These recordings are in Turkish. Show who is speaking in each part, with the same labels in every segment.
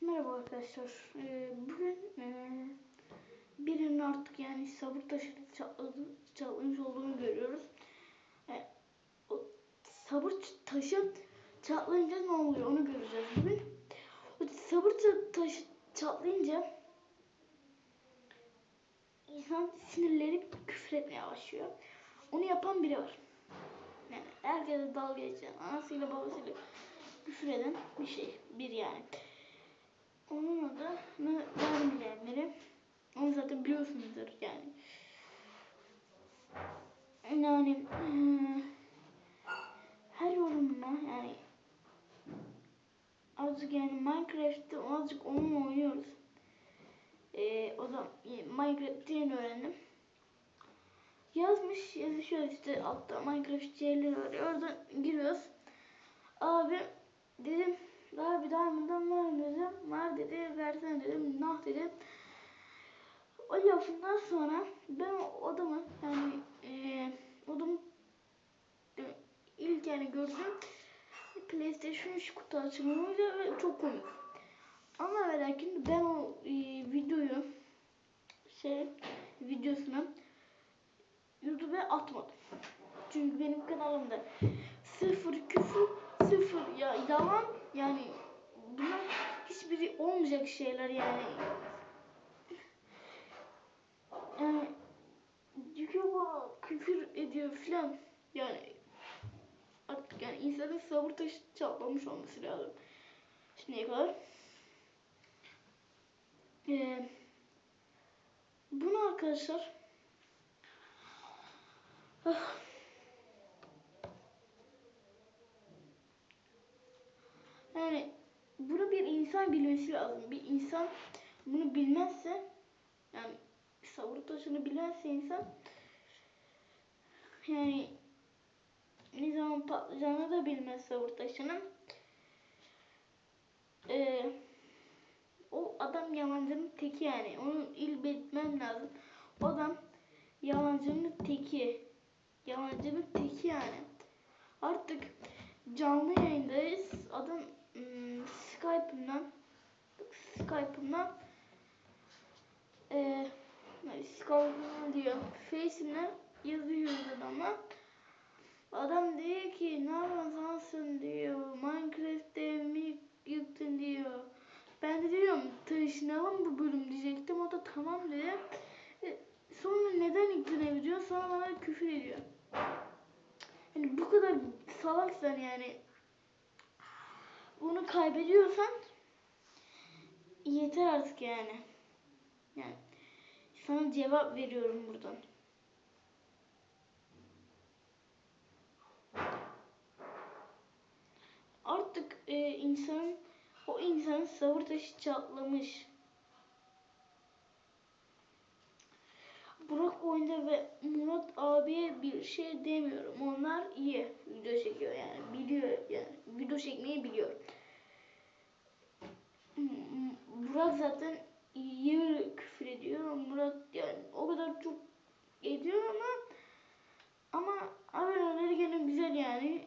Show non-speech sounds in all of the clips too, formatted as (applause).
Speaker 1: Merhaba arkadaşlar. Ee, bugün e, birinin artık yani sabır taşı çatlamış olduğunu görüyoruz. E, o sabır taşı çatlayınca ne oluyor onu göreceğiz bugün. O sabır ta- taşı çatlayınca insan sinirleri küfür etmeye başlıyor. Onu yapan biri var. Yani herkese dalga geçen, anasıyla babasıyla küfür eden bir şey. Bir yani. Onun adını vermeyenleri onu zaten biliyorsunuzdur yani. Yani her yorumuna yani azıcık yani Minecraft'te azıcık onunla oynuyoruz. Eee o da Minecraft'te yeni öğrendim. Yazmış yazışıyor işte altta Minecraft şeyleri var. Oradan giriyoruz. Abi dedim Abi diamond'dan var mı dedim. Var dedi. Versene dedim. Nah dedim. O lafından sonra ben o adamı yani e, adamı e, ilk yani gördüm. PlayStation 3 kutu açılımıyla ve çok komik. Ama ve lakin ben o e, videoyu şey videosunu YouTube'a atmadım. Çünkü benim kanalımda sıfır küfür, sıfır ya yalan yani bunlar hiçbiri olmayacak şeyler yani. Yani bana küfür ediyor filan yani artık yani insanın sabır taşı çatlamış olması lazım. Şimdiye kadar. Ee, bunu arkadaşlar ah, Yani bunu bir insan bilmesi lazım. Bir insan bunu bilmezse yani sabır taşını bilmezse insan yani ne zaman patlayacağını da bilmez sabır taşının. Ee, o adam yalancının teki yani. Onu il belirtmem lazım. O adam yalancının teki. Yalancının teki yani. Artık canlı yayındayız. Adam hmm, Skype'ımdan Skype'ımdan eee Skype'ımdan diyor. Face'imle yazıyoruz adamla. Adam diyor ki ne yapıyorsun diyor. Minecraft'te mi yıktın diyor. Ben de diyorum taşınalım bu bölüm diyecektim. O da tamam dedi. E, sonra neden yıktın evi diyor. Sonra bana küfür ediyor. Yani bu kadar salaksan yani bunu kaybediyorsan yeter artık yani. Yani sana cevap veriyorum buradan. Artık e, insanın o insanın sabır taşı çatlamış. Oyunda ve Murat abiye bir şey demiyorum. Onlar iyi video çekiyor yani. Biliyor yani. Video çekmeyi biliyor. M- Burak zaten iyi küfür ediyor. Murat yani o kadar çok ediyor ama ama aboneleri gene güzel yani.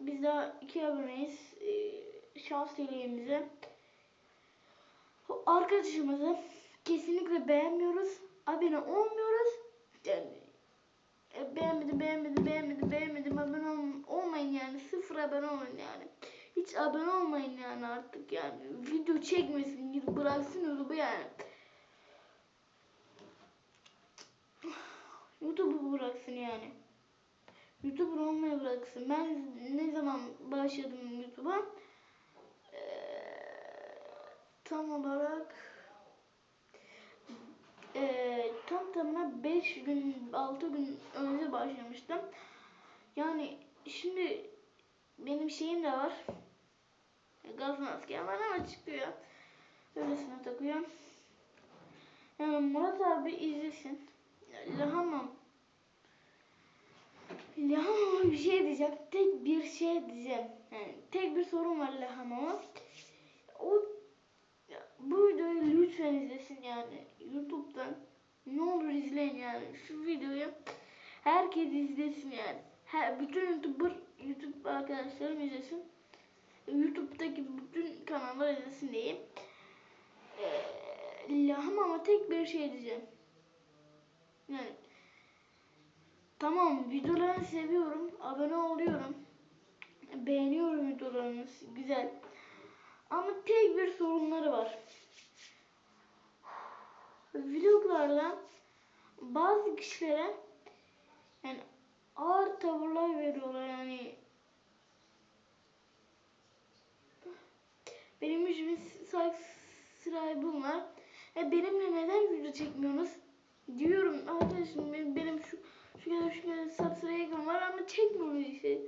Speaker 1: Biz daha iki aboneyiz. Ee, şans dileğimize. O Arkadaşımızı kesinlikle beğenmiyoruz. Abone olmuyoruz. Yani e, beğenmedim, beğenmedim, beğenmedim, beğenmedim. Abone ol, olmayın yani. Sıfır abone olun yani. Hiç abone olmayın yani artık yani. Video çekmesin, bıraksın YouTube'u yani. (sighs) YouTube'u bıraksın yani. YouTuber olmaya bıraksın. Ben ne zaman başladım YouTube'a? Ee, tam olarak ee, tam tamına 5 gün 6 gün önce başlamıştım. Yani şimdi benim şeyim de var. Gaz maskem var ama çıkıyor. Öylesine takıyorum. Yani Murat abi izlesin. Lahamam. Lahamama bir şey diyeceğim. Tek bir şey diyeceğim. Yani tek bir sorun var Lahamama. O bu videoyu lütfen izlesin yani. Youtube'dan ne olur izleyin yani. Şu videoyu herkes izlesin yani. Her, bütün YouTuber, YouTube arkadaşlarım izlesin. YouTube'daki bütün kanallar izlesin diyeyim. ilham ama tek bir şey diyeceğim. Yani tamam videolarını seviyorum. Abone oluyorum. Beğeniyorum videolarını. Güzel. Ama tek bir sorunları var. Vloglarda bazı kişilere yani ağır tavırlar veriyorlar yani benim yüzümün sırayı bunlar. E benimle neden video çekmiyorsunuz? Diyorum arkadaşım benim, benim şu şu kadar şu kadar subscribe var ama çekmiyor işte.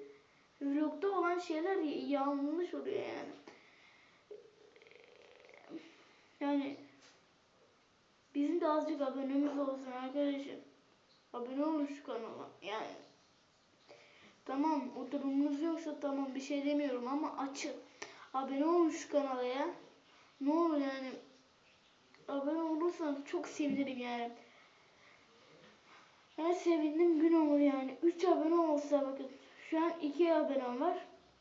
Speaker 1: Vlogda olan şeyler yanlış oluyor yani. Yani bizim de azıcık abonemiz olsun arkadaşım. Abone olun şu kanala. Yani tamam o yoksa tamam bir şey demiyorum ama açın. Abone olun şu kanala ya. Ne olur yani abone olursanız çok sevinirim yani. Her sevindim gün olur yani. 3 abone olsa bakın. Şu an 2 abonem var.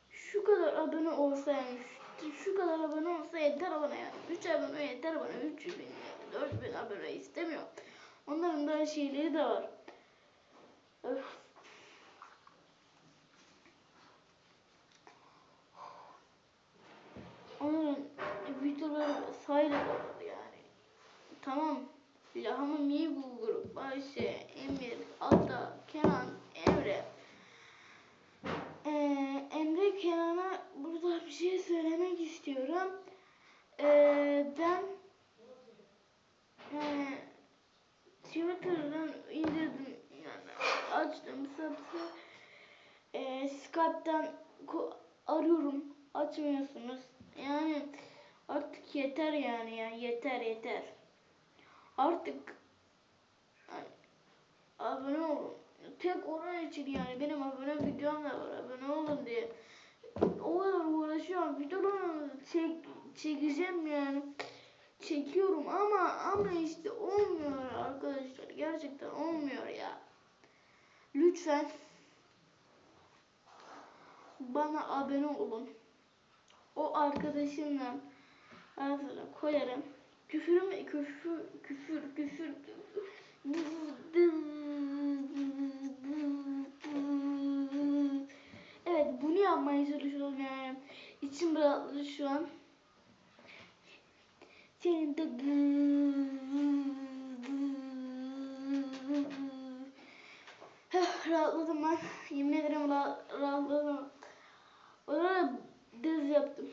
Speaker 1: Şu kadar abone olsa yani. Şu, şu kadar abone olsa yeter bana yani. 3 abone yeter bana. 300 bin yani. 4 bin abone istemiyorum. Onların da şeyleri de var. Onların videoları de var yani. Tamam. Lahama Migu grup, Ayşe, Emir, Ata, Kenan, Emre. Ee, Emre Kenan'a burada bir şey söylemek istiyorum. Ee, ben yani Twitter'dan indirdim yani açtım satı Skype'dan arıyorum. Açmıyorsunuz. Yani artık yeter yani ya. Yeter yeter. Artık abone olun. Tek onun için yani benim abone videom da var. Abone olun diye. O kadar uğraşıyorum. Videolarını çek, çekeceğim yani. Çekiyorum ama ama işte olmuyor arkadaşlar. Gerçekten olmuyor ya. Lütfen bana abone olun. O arkadaşımla ağzına koyarım. Küfürüm küfür küfür küfür. Evet bunu yapmaya çalışıyorum yani. İçim rahatladı şu an. Senin de rahatladım ben. Yemin ederim rahat, rahatladım. Orada düz yaptım.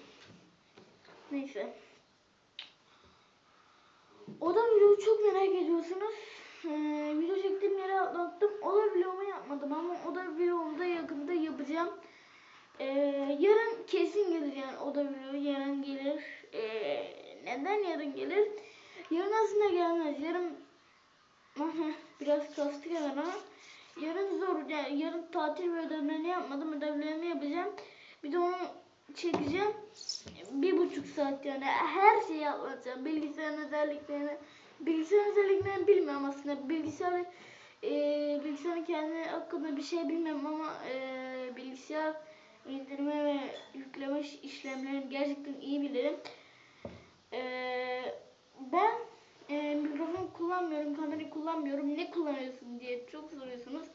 Speaker 1: Neyse. O da videoyu çok merak ediyorsunuz. Ee, video çektiğim yere atlattım. O da vlogumu yapmadım ama o da vlogumu da yakında yapacağım. Ee, yarın kesin gelir yani o da vlogu yarın gelir. Ee, neden yarın gelir? Yarın aslında gelmez. Yarın (laughs) biraz hemen ama yarın zor. Yani yarın tatil ve ödevlerini yapmadım. Ödevlerini yapacağım. Bir de onu çekeceğim. Bir buçuk saat yani her şeyi anlatacağım. Bilgisayarın özelliklerini. Bilgisayarın özelliklerini bilmiyorum aslında. Bilgisayar e, bilgisayarın kendi hakkında bir şey bilmiyorum ama e, bilgisayar indirme ve yükleme işlemlerini gerçekten iyi bilirim. Ee, ben e, mikrofon kullanmıyorum, kamerayı kullanmıyorum. Ne kullanıyorsun diye çok soruyorsunuz.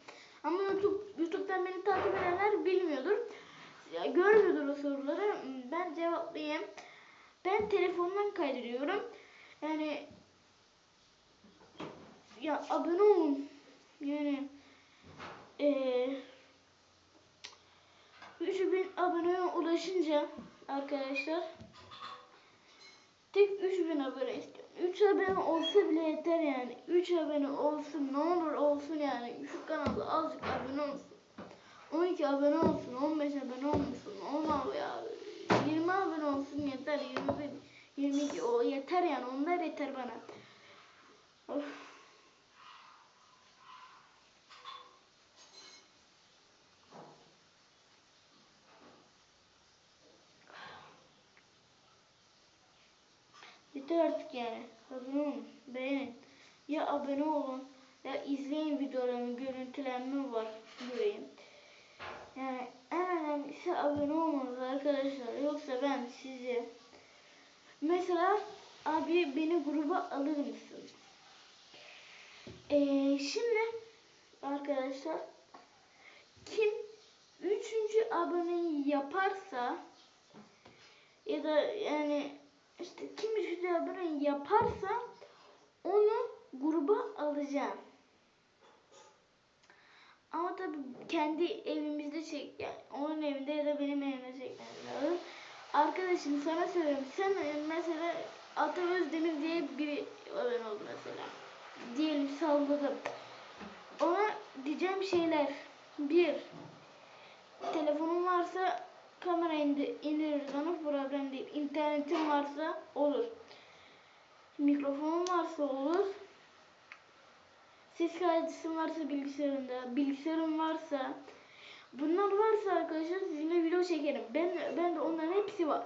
Speaker 1: Ama YouTube, YouTube'dan beni takip edenler bilmiyordur. Ya, görmüyordur o soruları. Ben cevaplayayım. Ben telefondan kaydediyorum. Yani ya abone olun. Yani eee 3000 aboneye ulaşınca arkadaşlar tek 3000 abone istiyorum. 3 abone olsa bile yeter yani. 3 abone olsun ne olur olsun yani. Şu kanalda azıcık abone olsun. 12 abone olsun, 15 abone olsun, 10 abone ya. 20 abone olsun yeter. 21, 22 o yeter yani. Onlar yeter bana. Of. Yeter artık yani. Abone olun, beğenin. Ya abone olun ya izleyin videolarımı, görüntülenme var göreyim. Yani en önemlisi abone olmanız arkadaşlar. Yoksa ben sizi mesela Abi beni gruba alır mısın? Ee, şimdi arkadaşlar kim üçüncü aboneyi yaparsa ya da yani işte kim üçüncü aboneyi yaparsa onu gruba alacağım. Ama tabii kendi evimizde çek yani onun evinde ya da benim evimde çekmemiz lazım. Arkadaşım sana söylüyorum sen mesela Ata Özdemir diye bir abone oldu mesela. Diyelim salladım. Ona diyeceğim şeyler. Bir, telefonun varsa kamera indi, indiririz onu problem değil. İnternetin varsa olur. Mikrofonun varsa olur. Ses kaydısı varsa bilgisayarında, bilgisayarın varsa bunlar varsa arkadaşlar sizinle video çekerim. Ben ben de onların hepsi var.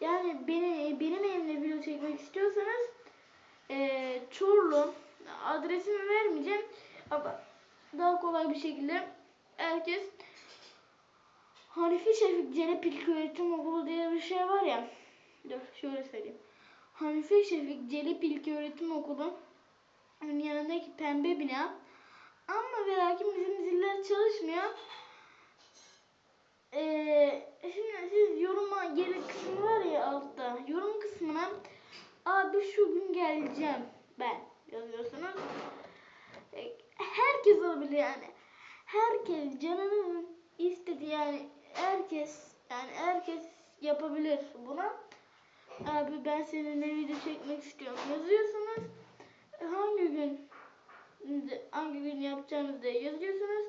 Speaker 1: Yani beni benim evimde video çekmek istiyorsanız eee Çorlu adresimi vermeyeceğim ama daha kolay bir şekilde herkes Hanifi Şefik Cenep İlköğretim Okulu diye bir şey var ya. Dur şöyle söyleyeyim. Hanifi Şefik Celip İlköğretim Okulu yanındaki pembe bina. Ama ve lakin bizim ziller çalışmıyor. Ee, şimdi siz yoruma geri kısmı var ya altta. Yorum kısmına abi şu gün geleceğim ben yazıyorsunuz. Ee, Herkes olabilir yani. Herkes canının istediği yani herkes yani herkes yapabilir buna. Abi ben seninle video çekmek istiyorum yazıyorsunuz. Hangi gün hangi gün yapacağınızı da yazıyorsunuz.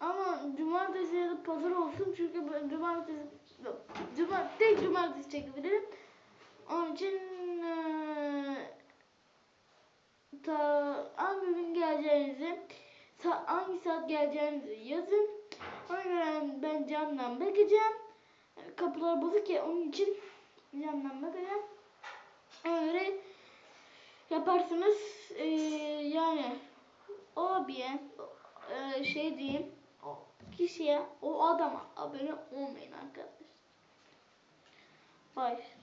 Speaker 1: Ama cumartesi ya da pazar olsun çünkü ben cumartesi. Cuma, tek cumartesi çekebilirim. Onun için eee, ta hangi gün geleceğinizi sa- hangi saat geleceğinizi yazın. Ona göre ben camdan bakacağım. Kapılar bozuk ya onun için camdan bakacağım. Ona göre yaparsınız. Ee, yani o abiye e, şey diyeyim o kişiye o adama abone olmayın arkadaşlar. Bye.